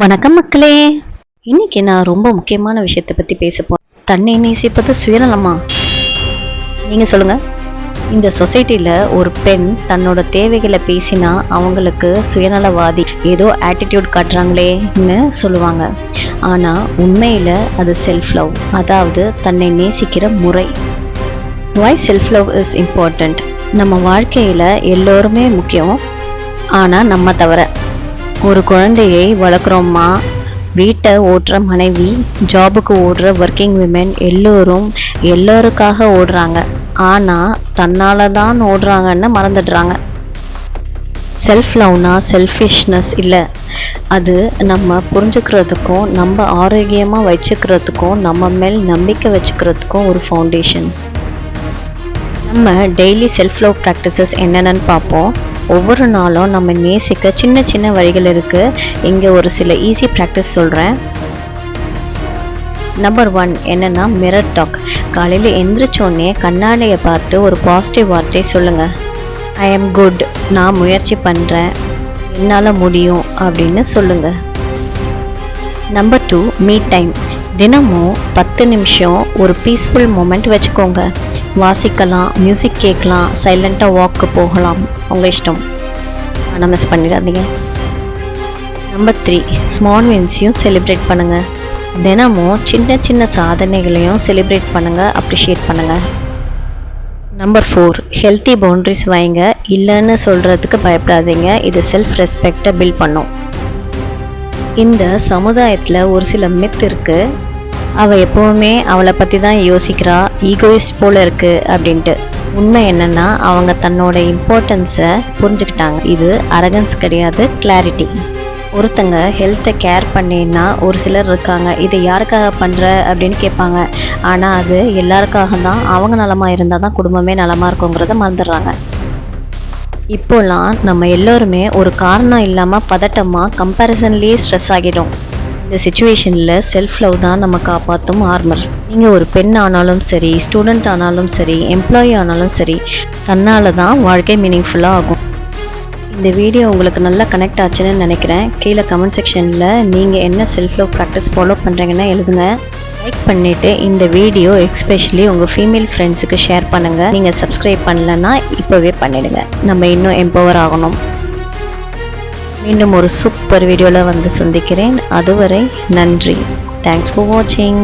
வணக்கம் மக்களே. இன்னைக்கு நான் ரொம்ப முக்கியமான விஷயத்தை பற்றி பேச போறேன். தன்னை நேசிப்பது சுயநலமா? நீங்கள் சொல்லுங்க. இந்த சொசைட்டியில் ஒரு பெண் தன்னோட தேவைகளை பேசினா அவங்களுக்கு சுயநலவாதி ஏதோ ஆட்டிடியூட் காட்டுறாங்களேன்னு சொல்லுவாங்க. ஆனால் உண்மையில் அது செல்ஃப் லவ் அதாவது தன்னை நேசிக்கிற முறை. Why self love is important நம்ம வாழ்க்கையில் எல்லோருமே முக்கியம். ஆனால் நம்ம தவிர. ஒரு குழந்தையை வளர்க்குறோமா வீட்டை ஓட்டுற மனைவி ஜாபுக்கு ஓடுற ஒர்க்கிங் விமென் எல்லோரும் எல்லோருக்காக ஓடுறாங்க. ஆனால் தன்னால் தான் ஓடுறாங்கன்னு மறந்துடுறாங்க. செல்ஃப் லவ்னா செல்ஃபிஷ்னஸ் இல்லை. அது நம்ம புரிஞ்சுக்கிறதுக்கும் நம்ம ஆரோக்கியமாக வச்சுக்கிறதுக்கும் நம்ம மேல் நம்பிக்கை வச்சுக்கிறதுக்கும் ஒரு ஃபவுண்டேஷன் நம்ம டெய்லி செல்ஃப் லவ் ப்ராக்டிசஸ் என்னென்னு பார்ப்போம். ஒவ்வொரு நாளும் நம்ம நேசிக்க சின்ன சின்ன வழிகள் இருக்குது இங்கே ஒரு சில ஈஸி ப்ராக்டிஸ் சொல்கிறேன் நம்பர் ஒன் என்னென்னா மிரர் டாக் காலையில் எந்திரிச்சோடனே கண்ணாடியை பார்த்து ஒரு பாசிட்டிவ் வார்த்தை சொல்லுங்கள் ஐ எம் குட் நான் முயற்சி பண்ணுறேன் என்னால் முடியும் அப்படின்னு சொல்லுங்கள் நம்பர் டூ மீ டைம் தினமும் பத்து நிமிஷம் ஒரு பீஸ்ஃபுல் மூமெண்ட் வச்சுக்கோங்க. வாசிக்கலாம் மியூசிக் கேட்கலாம் சைலண்ட்டாக வாக்கு போகலாம். உங்கள் இஷ்டம். ஆனால் மிஸ் பண்ணிடாதீங்க. நம்பர் த்ரீ ஸ்மால் வின்ஸையும் செலிப்ரேட் பண்ணுங்கள் தினமும் சின்ன சின்ன சாதனைகளையும் செலிப்ரேட் பண்ணுங்கள் அப்ரிஷியேட் பண்ணுங்கள் நம்பர் ஃபோர் ஹெல்த்தி பவுண்ட்ரிஸ் வைங்க. இல்லைன்னு சொல்கிறதுக்கு பயப்படாதீங்க. இது செல்ஃப் ரெஸ்பெக்டை பில்ட் பண்ணும். இந்த சமுதாயத்தில் ஒரு சில மித் இருக்குது அவள் எப்போவுமே அவளை பற்றி தான் யோசிக்கிறா ஈகோயிஸ்ட் போல இருக்கு அப்படின்ட்டு. உண்மை என்னன்னா அவங்க தன்னோட இம்பார்ட்டன்ஸை புரிஞ்சுக்கிட்டாங்க. இது அரகன்ஸ் கிடையாது கிளாரிட்டி ஒருத்தங்க ஹெல்த்தை கேர் பண்ணினா ஒரு சிலர் இருக்காங்க. இதை யாருக்காக பண்ணுற அப்படின்னு கேட்பாங்க. ஆனால் அது எல்லாருக்காக தான் அவங்க நலமாக இருந்தால் தான் குடும்பமே நலமாக இருக்குங்கிறத மறந்துடுறாங்க. இப்போலாம் நம்ம எல்லோருமே ஒரு காரணம் இல்லாமல் பதட்டமாக கம்பேரிசன்லேயே ஸ்ட்ரெஸ் ஆகிடும் இந்த சுச்சுவேஷனில் செல்ஃப் லவ் தான் நம்ம காப்பாற்றும் ஆர்மர் நீங்கள் ஒரு பெண் ஆனாலும் சரி ஸ்டூடெண்ட் ஆனாலும் சரி எம்ப்ளாயி ஆனாலும் சரி தன்னால் தான் வாழ்க்கை மீனிங்ஃபுல்லாக ஆகும். இந்த வீடியோ உங்களுக்கு நல்லா கனெக்ட் ஆச்சுன்னு நினைக்கிறேன். கீழே கமெண்ட் செக்ஷனில் நீங்கள் என்ன செல்ஃப் லவ் ப்ராக்டிஸ் ஃபாலோ பண்ணுறீங்கன்னா எழுதுங்க. லைக் பண்ணிவிட்டு இந்த வீடியோ எக்ஸ்பெஷலி உங்கள் ஃபீமேல் ஃப்ரெண்ட்ஸுக்கு ஷேர் பண்ணுங்கள் நீங்கள் சப்ஸ்கிரைப் பண்ணலன்னா இப்போவே பண்ணிடுங்க. நம்ம இன்னும் எம்பவர் ஆகணும். மீண்டும் ஒரு சூப்பர் வீடியோவில் வந்து சந்திக்கிறேன். அதுவரை நன்றி. தேங்க்ஸ் ஃபார் வாட்சிங்